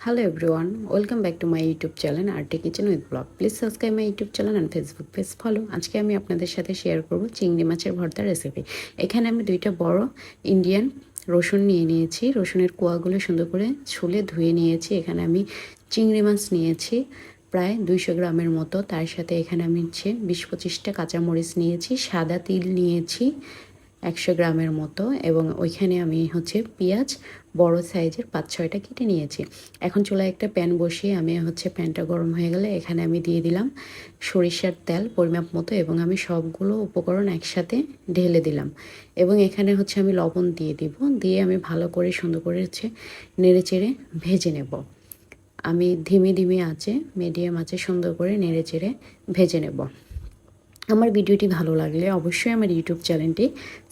Hello everyone, welcome back to my YouTube channel Arte Kitchen with Blog. Please subscribe my YouTube channel and Facebook page follow. আজকে আমি আপনাদের সাথে share করব চিংড়ি মাছের ভর্তা রেসিপি এখানে আমি দুইটা বড় ইন্ডিয়ান রসুন নিয়ে নিয়েছি রসুনের কোয়াগুলো সুন্দর করে ছুলে ধুয়ে নিয়েছি এখানে আমি চিংড়ি মাছ নিয়েছি প্রায় দুইশো গ্রামের মতো তার সাথে এখানে আমি হচ্ছে বিশ পঁচিশটা কাঁচামরিচ নিয়েছি সাদা তিল নিয়েছি একশো গ্রামের মতো এবং ওইখানে আমি হচ্ছে পেঁয়াজ বড় সাইজের পাঁচ ছয়টা কেটে নিয়েছি। এখন চুলায় একটা প্যান বসিয়ে আমি হচ্ছে প্যানটা গরম হয়ে গেলে এখানে আমি দিয়ে দিলাম সরিষার তেল পরিমাপ মতো এবং আমি সবগুলো উপকরণ একসাথে ঢেলে দিলাম এবং এখানে হচ্ছে আমি লবণ দিয়ে দিব, দিয়ে আমি ভালো করে সুন্দর করে হচ্ছে নেড়ে চেড়ে ভেজে নেব। আমি ধিমি ধিমি আছে মিডিয়াম আছে সুন্দর করে নেড়ে চেড়ে ভেজে নেব। আমার ভিডিওটি ভালো লাগলে অবশ্যই আমার ইউটিউব চ্যানেলটি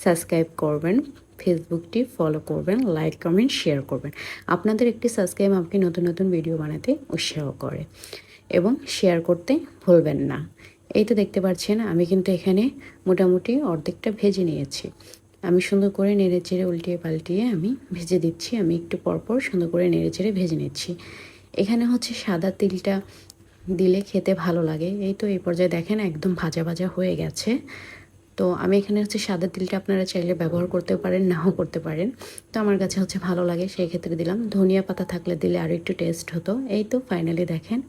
সাবস্ক্রাইব করবেন ফেসবুকটি ফলো করবেন লাইক কমেন্ট শেয়ার করবেন। আপনাদের একটি সাবস্ক্রাইব আমাকে নতুন নতুন ভিডিও বানাতে উৎসাহ করে এবং শেয়ার করতে ভুলবেন না। এই তো দেখতে পাচ্ছেন, আমি কিন্তু এখানে মোটামুটি অর্ধেকটা ভেজে নিয়েছি। আমি সুন্দর করে নেড়ে চেড়ে উল্টিয়ে পাল্টিয়ে আমি ভেজে দিচ্ছি। আমি একটু পরপর সুন্দর করে নেড়ে চেড়ে ভেজে নিচ্ছি। এখানে হচ্ছে সাদা তিলটা দিলে খেতে ভালো লাগে। এই তো এই পর্যায়ে দেখেন একদম ভাজা ভাজা হয়ে গেছে। তো আমি এখানে হচ্ছে সাদা তিলটা আপনারা চাইলে ব্যবহার করতে পারেন, নাও করতে পারেন। তো আমার কাছে হচ্ছে ভালো লাগে, সেই ক্ষেত্রে দিলাম। ধনিয়া পাতা থাকলে দিলে আরও একটু টেস্ট হতো। এই তো ফাইনালি দেখেন,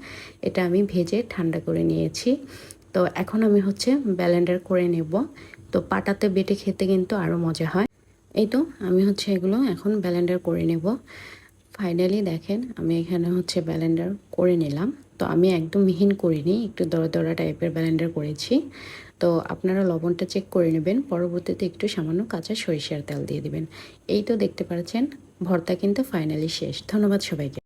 এটা আমি ভেজে ঠান্ডা করে নিয়েছি। তো এখন আমি হচ্ছে ব্যালেন্ডার করে নেব। তো পাটাতে বেটে খেতে কিন্তু আরও মজা হয়। এই তো আমি হচ্ছে এগুলো এখন ব্যালেন্ডার করে নেব। ফাইনালি দেখেন, আমি এখানে হচ্ছে ব্যালেন্ডার করে নিলাম। তো আমি একদম মিহিন করিনি, একটু দড়া দড়া টাইপের ব্যালেন্ডার করেছি। তো আপনারা লবণটা চেক করে নেবেন, পরবর্তীতে একটু সামান্য কাঁচা সরিষার তেল দিয়ে দিবেন। এই তো দেখতে পাচ্ছেন, ভর্তা কিন্তু ফাইনালি শেষ। ধন্যবাদ সবাইকে।